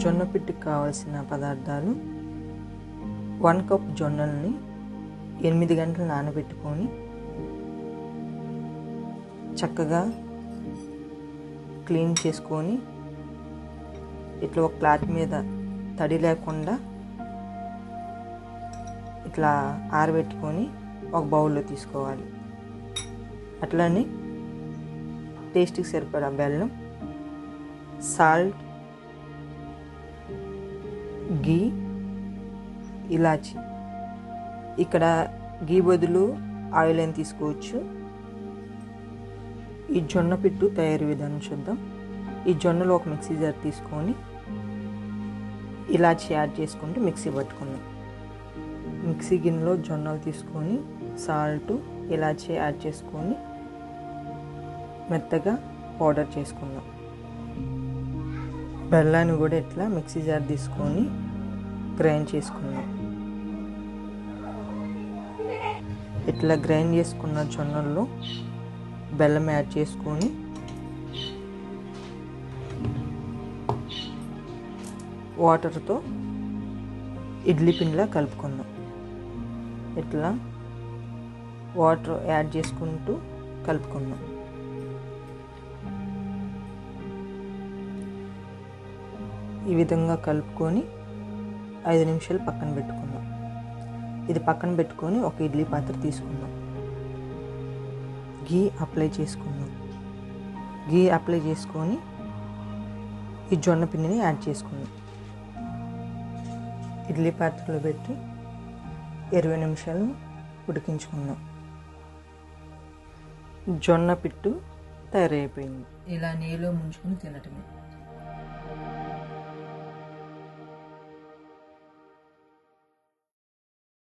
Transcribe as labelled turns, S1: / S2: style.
S1: జొన్న పిట్టుకు కావాల్సిన పదార్థాలు వన్ కప్ జొన్నల్ని ఎనిమిది గంటలు నానబెట్టుకొని చక్కగా క్లీన్ చేసుకొని ఇట్లా ఒక క్లాత్ మీద తడి లేకుండా ఇట్లా ఆరబెట్టుకొని ఒక బౌల్లో తీసుకోవాలి. అట్లనే టేస్ట్కి సరిపడా బెల్లం సాల్ట్ గీ ఇలాచి. ఇక్కడ గీ బదులు ఆయిల్ అని తీసుకోవచ్చు? ఈ జొన్న పిట్టు తయారీ విధానం చూద్దాం. ఈ జొన్నలో ఒక మిక్సీ జార్ తీసుకొని ఇలాచి యాడ్ చేసుకుంటూ మిక్సీ పట్టుకుందాం. మిక్సీ గిన్నెలో జొన్నలు తీసుకొని సాల్ట్ ఇలాచి యాడ్ చేసుకొని మెత్తగా పౌడర్ చేసుకుందాం. బెల్లాన్ని కూడా ఇట్లా మిక్సీ జార్ తీసుకొని గ్రైండ్ చేసుకున్నాం. ఇట్లా గ్రైండ్ చేసుకున్న జొన్నల్లో బెల్లం యాడ్ చేసుకొని వాటర్తో ఇడ్లీ పిండిలా కలుపుకుందాం. ఇట్లా వాటర్ యాడ్ చేసుకుంటూ కలుపుకుందాం. ఈ విధంగా కలుపుకొని ఐదు నిమిషాలు పక్కన పెట్టుకుందాం. ఇది పక్కన పెట్టుకొని ఒక ఇడ్లీ పాత్ర తీసుకుందాం. గీ అప్లై చేసుకుందాం. గీ అప్లై చేసుకొని ఈ జొన్న పిండిని యాడ్ చేసుకుందాం. ఇడ్లీ పాత్రలో పెట్టి ఇరవై నిమిషాలు ఉడికించుకుందాం. జొన్న పిట్టు తయారైపోయింది. ఇలా నీళ్ళు ముంచుకుని తినటమే.